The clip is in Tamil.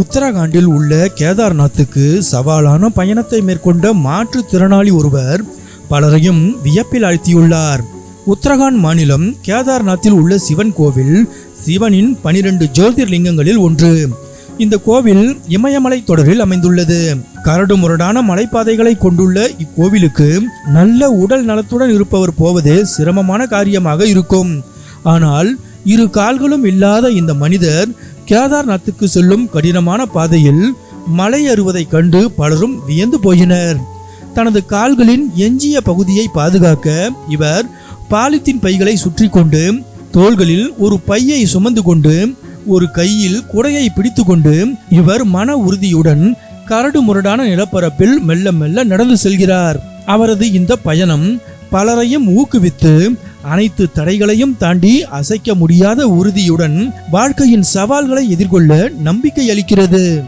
உத்தரகாண்டில் உள்ள கேதார்நாத்துக்கு சவாலான பயணத்தை மேற்கொண்ட மாற்றுத்திறனாளி ஒருவர் பலரையும் வியப்பில் ஆழ்த்தியுள்ளார். உத்தரகாண்ட் மாநிலம் கேதார்நாத்தில் உள்ள சிவன் கோவில் சிவனின் பனிரெண்டு ஜோதிர்லிங்கங்களில் ஒன்று. இந்த கோவில் இமயமலை தொடரில் அமைந்துள்ளது. கரடு முரடான மலைப்பாதைகளை கொண்டுள்ள இக்கோவிலுக்கு நல்ல உடல் நலத்துடன் இருப்பவர் போவது சிரமமான காரியமாக இருக்கும். ஆனால் இரு கால்களும் இல்லாத இந்த மனிதர் கேதார்நாத்துக்கு செல்லும் கடினமான பாதையில் மலை அறுவதைக் கண்டு பலரும் வியந்து போயினர். தனது கால்களின் எஞ்சிய பகுதியை பாதுகாக்க இவர் பாலித்தீன் பைகளை சுற்றி கொண்டு தோள்களில் ஒரு பையை சுமந்து கொண்டு ஒரு கையில் குடையை பிடித்துக்கொண்டு இவர் மன உறுதியுடன் கரடு முரடான நிலப்பரப்பில் மெல்ல மெல்ல நடந்து செல்கிறார். அவரது இந்த பயணம் பலரையும் ஊக்குவித்து அனைத்து தடைகளையும் தாண்டி அசைக்க முடியாத உறுதியுடன் வாழ்க்கையின் சவால்களை எதிர்கொள்ள நம்பிக்கை அளிக்கிறது.